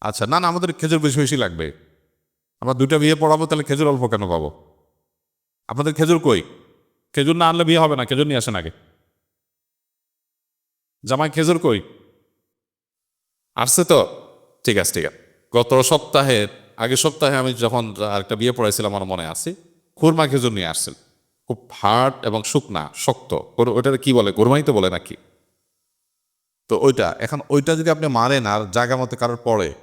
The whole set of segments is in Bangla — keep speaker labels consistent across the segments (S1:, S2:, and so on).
S1: আচ্ছা না না, আমাদের খেজুর বেশি বেশি লাগবে। আমরা দুইটা বিয়ে পড়াবো, তাহলে খেজুর অল্প কেন পাবো? আপনাদের খেজুর কই? খেজুর না আনলে বিয়ে হবে না, খেজুর নিয়ে আসেন আগে। জামাই, খেজুর কই? আসছে তো? ঠিক আছে ঠিক আছে। গত সপ্তাহে, আগের সপ্তাহে আমি যখন আরেকটা বিয়ে পড়াইছিলাম, আমার মনে আছে, খুরমা খেজুর নিয়ে আসছিল। খুব হার্ড এবং শুকনা, শক্ত। ওইটার কি বলে? গোরমাই তো বলে নাকি? তো ওইটা, এখন ওইটা যদি আপনি মারেন, আর জায়গা মতো কারোর পড়ে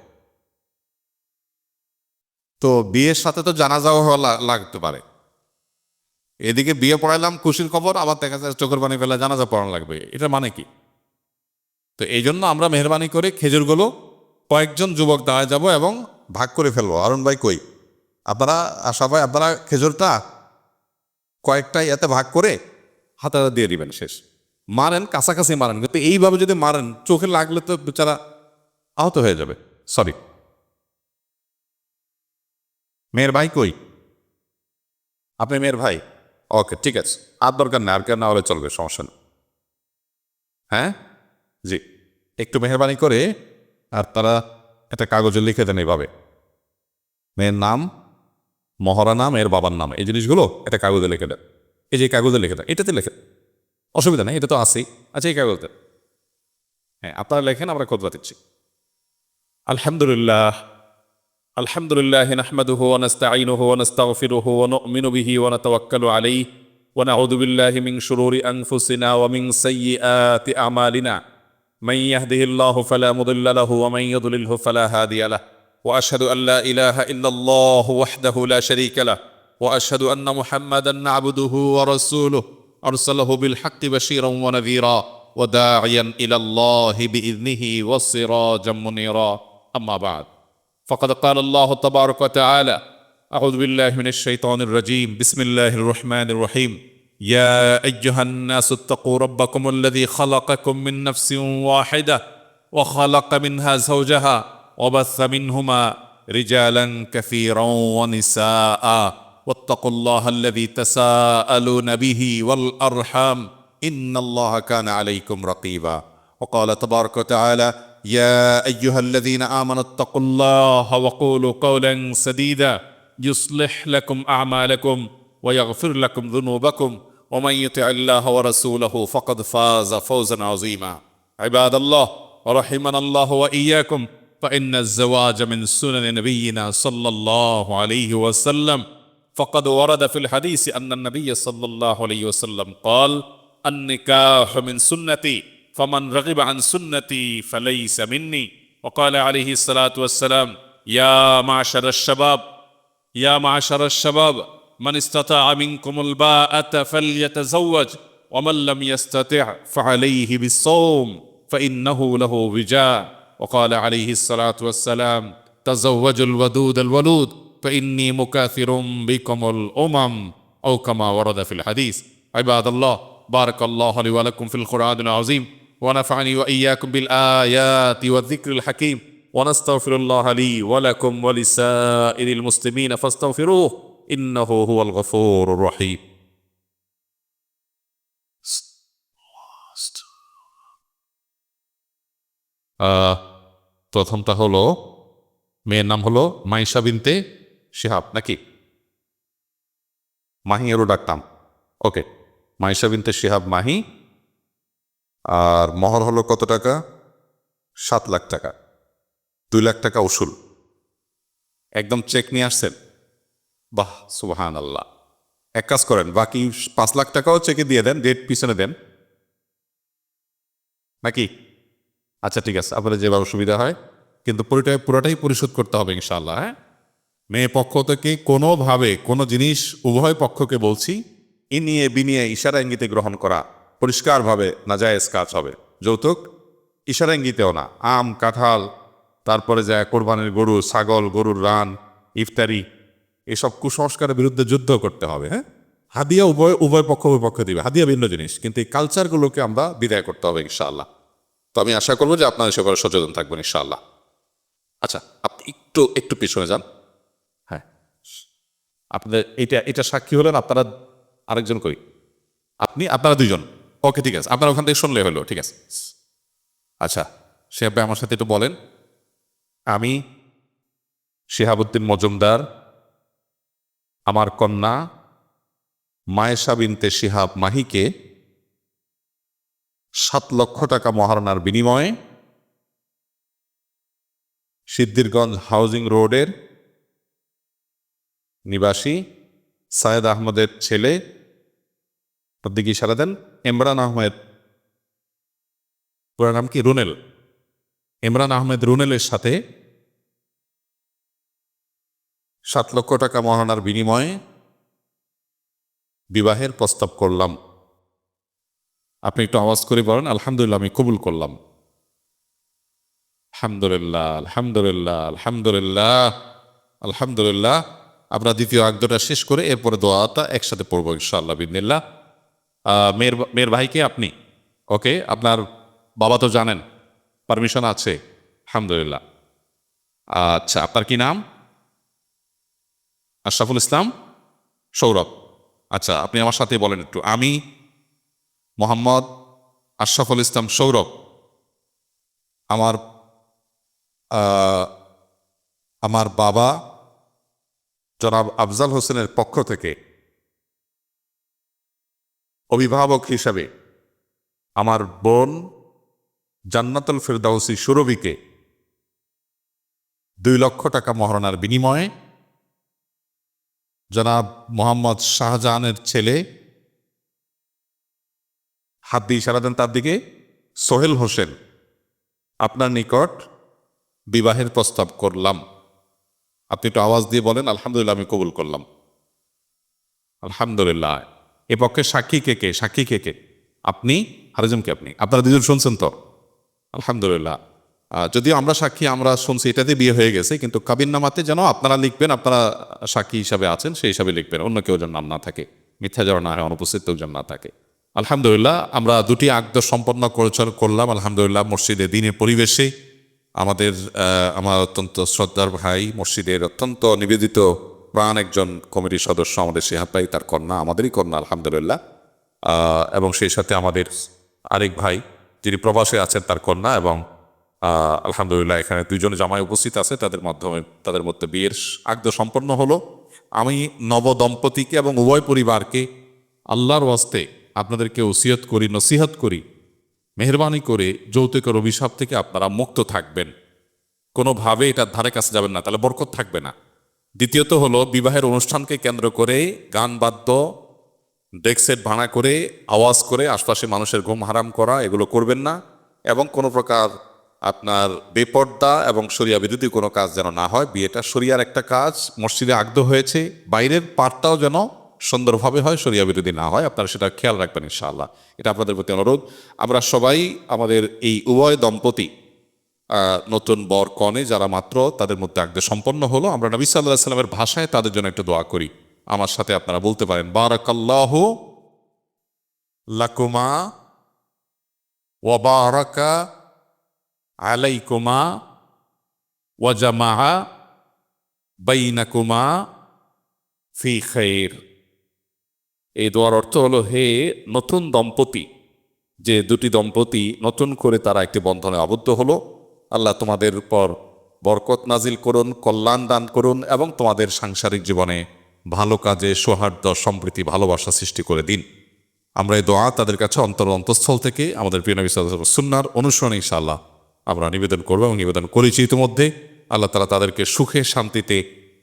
S1: তো বিয়ের সাথে তো জানাজাও হওয়া লাগতে পারে। এদিকে বিয়ে পড়াইলাম, খুশির খবর, আবার দেখা যায় চোখের পানি ফেলে জানাজা পড়ানো লাগবে। এটা মানে কি? তো এই জন্য আমরা মেহরবানি করে খেজুরগুলো কয়েকজন যুবক দাঁড়ায় যাব এবং ভাগ করে ফেলব। অরুণ ভাই কই? আপনারা, আশা ভাই, আপনারা খেজুরটা কয়েকটা এতে ভাগ করে হাতে হাতে দিয়ে দিবেন, শেষ। মারেন, কাছাকাছি মারেন, কিন্তু এইভাবে যদি মারেন, চোখে লাগলে তো বেচারা আহত হয়ে যাবে। সরি মেয়ের ভাই কই? আপনি মেয়ের ভাই? ওকে ঠিক আছে। আর দরকার না আর কেন না হলে চলবে সমস্যা নেই। হ্যাঁ? জি। একটু মেহরবানি করে আর তারা একটা কাগজে লিখে দেন এইভাবে। মেয়ের নাম মহরা নাম এর বাবার নাম এই জিনিসগুলো একটা কাগজে লিখে দেন। এই যে কাগজে লিখে দেন এটাতে লিখে অসুবিধা নেই এটা তো আছেই আচ্ছা এই কাগজে হ্যাঁ আপনারা লেখেন আমরা খোঁজবা দিচ্ছি। আলহামদুলিল্লাহ। الحمد لله نحمده ونستعينه ونستغفره ونؤمن به ونتوكل عليه ونعوذ بالله من شرور أنفسنا ومن سيئات أعمالنا. من يهده الله فلا مضل له ومن يضلله فلا هادي له. وأشهد أن لا إله إلا الله وحده لا شريك له. وأشهد أن محمدا عبده ورسوله. أرسله بالحق بشيرا ونذيرا وداعيا إلى الله بإذنه وسراجا منيرا. أما بعد. فقد قال الله تبارك وتعالى أعوذ بالله من الشيطان الرجيم. بسم الله الرحمن الرحيم. يا أيها الناس اتقوا ربكم الذي خلقكم من نفس واحدة وخلق منها زوجها وبث منهما رجالا كثيرا ونساء. واتقوا الله الذي تساءلون به والأرحام. إن الله كان عليكم رقيبا. وقال تبارك وتعالى يا أيها الذين آمنوا اتقوا الله وقولوا قولا سديدا. يصلح لكم أعمالكم ويغفر لكم ذنوبكم ومن يطع الله ورسوله فقد فاز فوزا عظيما. عباد الله ورحمنا الله وإياكم فإن الزواج من سنن نبينا صلى الله عليه وسلم. فقد ورد في الحديث أن النبي صلى الله عليه وسلم قال النكاح من سنتي. فمن رغب عن سنتي فليس مني. وقال عليه الصلاة والسلام يا معشر الشباب يا معشر الشباب من استطاع منكم الباءة فليتزوج ومن لم يستطع فعليه بالصوم فإنه له وجاء. وقال عليه الصلاة والسلام تزوجوا الودود الولود فإني مكاثر بكم الأمم. أو كما ورد في الحديث عباد الله بارك الله لي ولكم في القرآن العظيم ونفعني وإياكم بالآيات والذكر الحكيم ونستغفر الله لي ولكم ولسائر المسلمين فاستغفروه إنه هو الغفور الرحيم আহ, প্রথমটা হলো মেয়ের নাম হলো মাইশা বিনতে শিহাব নাকি মাহি এরও ডাকতাম ওকে মাইশা বিনতে শিহাব মাহি আর মহর হলো কত টাকা? সাত লাখ টাকা। দুই লাখ টাকা উসুল। একদম চেক নিয়ে আসছেন। বাহ সুবাহান আল্লাহ এক কাজ করেন, বাকি পাঁচ লাখ টাকাও চেকে দিয়ে দেন ডেট পিছনে দেন। নাকি? আচ্ছা ঠিক আছে, আপনাদের যেভাবে সুবিধা হয়। কিন্তু পুরোটাই পুরোটাই পরিশোধ করতে হবে ইনশাল্লাহ হ্যাঁ? মেয়ে পক্ষ থেকে কোনোভাবে কোনো জিনিস উভয় পক্ষকে বলছি ইনিয়ে বিনিয়ে ইশারা ইঙ্গিতে গ্রহণ করা। পরিষ্কারভাবে নাজায়েজ কাজ হবে। যৌতুক ইশারা ইঙ্গিতেও না, আম, কাঁঠাল, তারপরে যায় কোরবানির গরু, ছাগল, গরুর রান, ইফতারি, এসব কুসংস্কারের বিরুদ্ধে যুদ্ধ করতে হবে হ্যাঁ? হাদিয়া উভয় উভয় পক্ষ উভয় পক্ষ দিবে, হাদিয়া ভিন্ন জিনিস, কিন্তু এই কালচারগুলোকে আমরা বিদায় করতে হবে ইনশাআল্লাহ। তো আমি আশা করব যে আপনারা সেভাবে সচেতন থাকবেন ইনশাআল্লাহ। আচ্ছা আপনি একটু একটু পিছনে যান। হ্যাঁ। আপনাদের এটা এটা সাক্ষী হলেন আপনারা আরেকজন কই? আপনি আপনারা দুইজন। ওকে ঠিক আছে। আপনার ওখান থেকে শুনলে হলো, ঠিক আছে। আচ্ছা আপনি আমার সাথে একটু বলেন। আমি শেহাবুদ্দিন মজুমদার, আমার কন্যা মায়েশা বিনতে শিহাব মাহিকে সাত লক্ষ টাকা মহারণার বিনিময়ে সিদ্দিরগঞ্জ হাউজিং রোডের নিবাসী সায়েদ আহমদের ছেলে তার দিকে ইশারা দেন, ইমরান আহমেদ। পুরো নাম কি? রুনেল। ইমরান আহমেদ রুনেলের সাথে সাত লক্ষ টাকা মহানার বিনিময়ে বিবাহের প্রস্তাব করলাম। আপনি একটু আওয়াজ করে বলেন, আলহামদুলিল্লাহ, আমি কবুল করলাম। আলহামদুলিল্লাহ আলহামদুলিল্লাহ আলহামদুলিল্লাহ আলহামদুলিল্লাহ। আমরা দ্বিতীয় আগদটা শেষ করে এরপরে দোয়াটা একসাথে পড়ব, ইনশাআল্লাহ, বিদিনিল্লাহ। মেয়ের মেয়ের ভাইকে আপনি? ওকে, আপনার বাবা তো জানেন, পারমিশন আছে, আলহামদুলিল্লাহ। আচ্ছা আপনার কি নাম? আশরাফুল ইসলাম, সৌরভ। আচ্ছা আপনি আমার সাথে বলেন একটু। আমি মোহাম্মদ আশরাফুল ইসলাম সৌরভ। আমার আমার বাবা জনাব আফজাল হোসেনের পক্ষ থেকে অভিভাবক হিসাবে আমার বোন জান্নাতুল ফেরদাউসি সুরভিকে দুই লক্ষ টাকা মহারণার বিনিময়ে জনাব মোহাম্মদ শাহজাহানের ছেলে হাত দিয়ে ইশারা দেন তার দিকে, সোহেল হোসেন আপনার নিকট বিবাহের প্রস্তাব করলাম। আপনি একটু আওয়াজ দিয়ে বলেন, আলহামদুলিল্লাহ আমি কবুল করলাম। আলহামদুলিল্লাহ। এ পক্ষে সাক্ষী কে কে? সাক্ষী কে কে? আপনি আরেকজনকে আপনি? আপনারা দুজন শুনছেন তো? আলহামদুলিল্লাহ। যদিও আমরা সাক্ষী, আমরা শুনছি, এটাতে বিয়ে হয়ে গেছে, কিন্তু কাবিননামাতে যেন আপনারা লিখবেন, আপনারা সাক্ষী হিসাবে আছেন, সেই হিসাবে লিখবেন, অন্য কেউ যেন নাম না থাকে, মিথ্যা যেন না হয়, অনুপস্থিত কেউ যেন না থাকে। আলহামদুলিল্লাহ, আমরা দুটি আগদ সম্পন্ন করলাম, আলহামদুলিল্লাহ, মসজিদে, দিনের পরিবেশে। আমাদের আমার অত্যন্ত শ্রদ্ধার ভাই, মসজিদের অত্যন্ত নিবেদিত প্রাণ একজন কমিটির সদস্য আমাদের শেহাব ভাই, তার কন্যা, আমাদেরই কন্যা, আলহামদুলিল্লাহ। এবং সেই সাথে আমাদের আরেক ভাই, যিনি প্রবাসে আছেন, তার কন্যা এবং আলহামদুলিল্লাহ এখানে দুইজনে জামাই উপস্থিত আছে, তাদের মাধ্যমে, তাদের মধ্যে বিয়ের আগদ সম্পন্ন হলো। আমি নব দম্পতিকে এবং উভয় পরিবারকে আল্লাহর ওয়াস্তে আপনাদেরকে ওসিয়ত করি, নসিহত করি, মেহরবানি করে যৌতুকের অভিশাপ থেকে আপনারা মুক্ত থাকবেন। কোনোভাবে এটার ধারে কাছে যাবেন না, তাহলে বরকত থাকবে না। দ্বিতীয়ত হলো বিবাহের অনুষ্ঠানকে কেন্দ্র করে গান বাদ্য, ডেস্ক ভাড়া করে, আওয়াজ করে আশপাশে মানুষের ঘুম হারাম করা, এগুলো করবেন না এবং কোনো প্রকার আপনার বেপর্দা এবং শরিয়া বিরোধী কোনো কাজ যেন না হয়। বিয়েটা শরিয়ার একটা কাজ, মসজিদে আগদ হয়েছে, বাইরের পার্টটাও যেন সুন্দরভাবে হয়, শরিয়া বিরোধী না হয়, আপনারা সেটা খেয়াল রাখবেন ইনশাআল্লাহ। এটা আপনাদের প্রতি অনুরোধ। আমরা সবাই আমাদের এই উভয় দম্পতি নতুন বর কনে যারা মাত্র তাদের মধ্যে আগদে সম্পন্ন হলো। আমরা নবী সাল্লাহ সাল্লামের ভাষায় তাদের জন্য একটু দোয়া করি। আমার সাথে আপনারা বলতে পারেন, বারাকাল্লাহ লাকুমা ওয়াবারাকা আলাইকুমা ওয়াজামা বাইনাকুমা ফি খৈর এই দোয়ার অর্থ হলো, হে নতুন দম্পতি, যে দুটি দম্পতি নতুন করে তারা একটি বন্ধনে আবদ্ধ হলো। আল্লাহ তোমাদের উপর বরকত নাজিল করুন, কল্যাণ দান করুন এবং তোমাদের সাংসারিক জীবনে ভালো কাজে, সৌহার্দ্য, সম্প্রীতি, ভালোবাসা সৃষ্টি করে দিন। আমরা এই দোয়া তাদের কাছে অন্তর অন্তঃস্থল থেকে আমাদের প্রিয় নবী সুন্নার অনুসরণে ইনশাআল্লাহ আমরা নিবেদন করব এবং নিবেদন করেছি ইতিমধ্যে। আল্লাহ তালা তাদেরকে সুখে শান্তিতে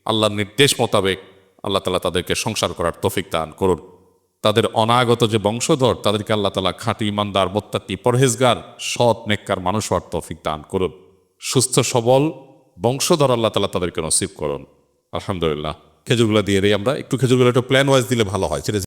S1: আল্লাহর নির্দেশ মোতাবেক আল্লাহ তালা তাদেরকে সংসার করার তফিক দান করুন। তাদের অনাগত যে বংশধর, তাদেরকে আল্লাহ তালা খাঁটি, ইমানদার মোত্তাতি পরহেজগার, সৎ, নেককার মানুষ হওয়ার তৌফিক দান করুন। সুস্থ, সবল বংশধর আল্লাহ তালা তাদেরকে নসিব করুন। আলহামদুলিল্লাহ। খেজুরগুলো দিয়ে দিই আমরা। একটু খেজুরগুলো একটু প্ল্যান ওয়াইজ দিলে ভালো হয়। সেটা